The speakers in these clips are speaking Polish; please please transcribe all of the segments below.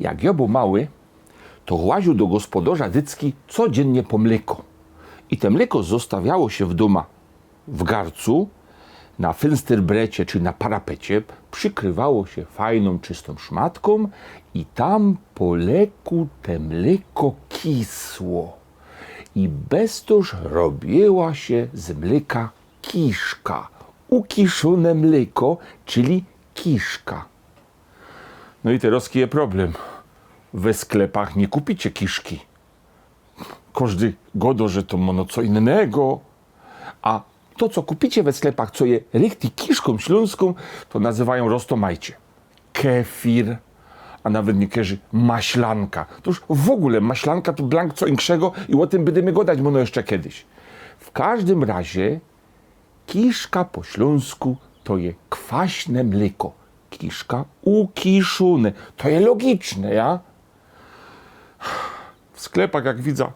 Jak ja był mały, to łaził do gospodarza Dycki codziennie po mleko. I te mleko zostawiało się w doma w garcu, na fensterbrecie czy na parapecie, przykrywało się fajną, czystą szmatką i tam po leku te mleko kisło. I beztoż robiła się z mleka kiszka. Ukiszone mleko, czyli kiszka. No i teraz jest problem. We sklepach nie kupicie kiszki. Każdy godo, że to mono co innego. A to, co kupicie we sklepach, co je rykti kiszką śląską, to nazywają roztomajcie. Kefir, a nawet niektórzy maślanka. To już w ogóle maślanka to blank co inkszego i o tym będziemy gadać mono jeszcze kiedyś. W każdym razie kiszka po śląsku to je kwaśne mleko. Kiszka ukiszone. To je logiczne, ja? W sklepach, jak widzę,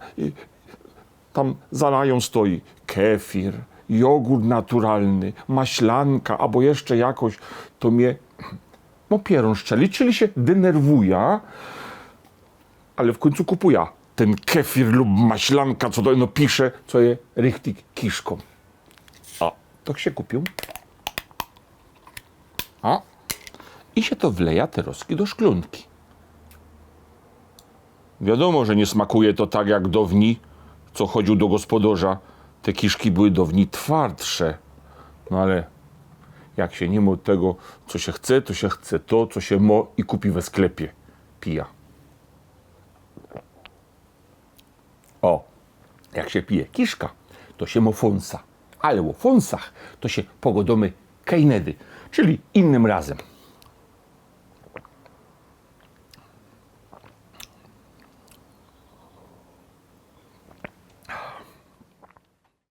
tam zalają stoi kefir, jogurt naturalny, maślanka, albo jeszcze jakoś, to mnie no pierą szczeli, czyli się denerwuje, ale w końcu kupuję ten kefir lub maślanka, co to no pisze, co je richtig kiszką. A, tak się kupił. A, i się to wleja te roski do szklunki. Wiadomo, że nie smakuje to tak jak dawni, co chodził do gospodarza. Te kiszki były dawni twardsze. No ale jak się nie ma tego, co się chce, to się chce to, co się mo i kupi we sklepie. Pija. O, jak się pije kiszka, to się mo fonsa. Ale o fonsach to się pogodomy kejnedy, czyli innym razem.